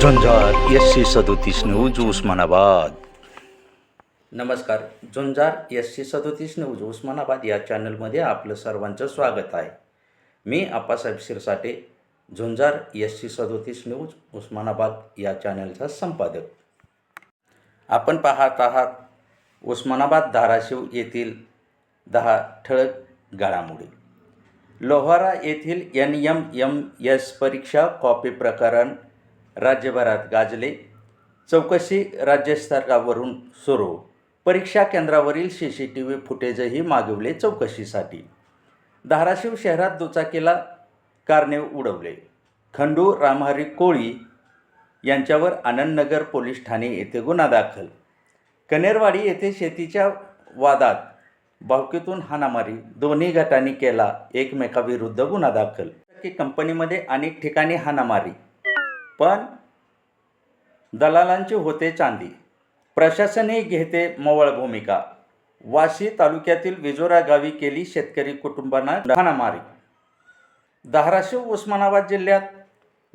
झुंजार S C सदोतीस news Osmanabad. नमस्कार झुंजार S C सदोतीस न्यूज उस्मानाबाद या चॅनलमध्ये आपलं सर्वांचं स्वागत आहे. मी आप्पासाहेब शिरसाटे झुंजार एस सी सदोतीस न्यूज उस्मानाबाद या चॅनलचा संपादक. आपण पाहत आहात उस्मानाबाद धाराशिव येथील दहा ठळक घडामोडी. लोहारा येथील एन एम एम एस परीक्षा कॉपी प्रकरण राज्यभरात गाजले. चौकशी राज्यस्तरावरून सुरू. परीक्षा केंद्रावरील सी सी टी व्ही फुटेजही मागवले चौकशीसाठी. धाराशिव शहरात दुचाकीला कारने उडवले. खंडू रामहरी कोळी यांच्यावर आनंदनगर पोलीस ठाणे येथे गुन्हा दाखल. कनेरवाडी येथे शेतीच्या वादात भावकीतून हाणामारी. दोन्ही गटांनी केला एकमेकाविरुद्ध गुन्हा दाखल. की कंपनीमध्ये अनेक ठिकाणी हाणामारी. पण दलालांची होते चांदी. प्रशासनही घेते मवळ भूमिका. वाशी तालुक्यातील विजोरा गावी केली शेतकरी कुटुंबांना हाणामारी. धाराशिव उस्मानाबाद जिल्ह्यात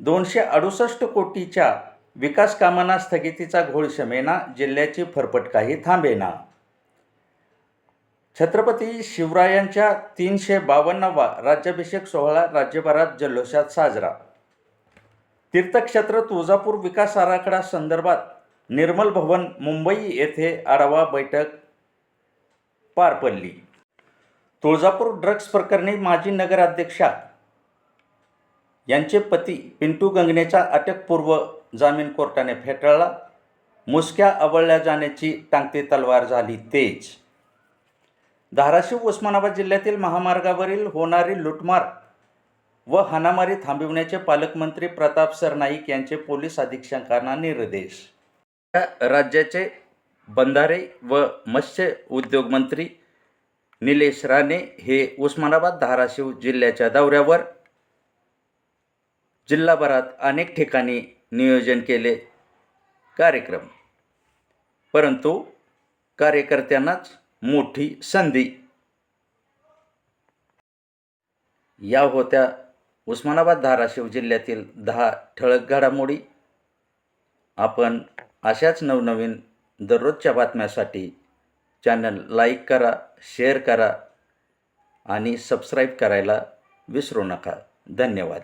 दोनशे अडुसष्ट कोटीच्या विकास कामांना स्थगितीचा घोळ शमेना जिल्ह्याची फरफट काही थांबेना. छत्रपती शिवरायांच्या तीनशे बावन्नावा राज्याभिषेक सोहळा राज्यभरात जल्लोषात साजरा. तीर्थक्षेत्र तुळजापूर विकास आराखडा संदर्भात निर्मल भवन मुंबई येथे आढावा बैठक पार पडली. तुळजापूर ड्रग्ज प्रकरणी माजी नगराध्यक्षा यांचे पती पिंटू गंगनेचा अटकपूर्व जामीन कोर्टाने फेटाळला. मुसक्या आवळल्या जाण्याची टांगती तलवार झाली तेज. धाराशिव उस्मानाबाद जिल्ह्यातील महामार्गावरील होणारी लुटमार व हाणामारी थांबविण्याचे पालकमंत्री प्रताप सरनाईक यांचे पोलीस अधीक्षकांना निर्देश. राज्याचे बंधारे व मत्स्य उद्योग मंत्री निलेश राणे हे उस्मानाबाद धाराशिव जिल्ह्याच्या दौऱ्यावर जिल्हाभरात अनेक ठिकाणी नियोजन केले कार्यक्रम. परंतु कार्यकर्त्यांनाच मोठी संधी या होत्या उस्मानाबाद धाराशिव जिल्ह्यातील दहा ठळक घडामोडी. आपण अशाच नवनवीन दररोजच्या बातम्यासाठी चॅनल लाईक करा शेअर करा आणि सबस्क्राईब करायला विसरू नका. धन्यवाद.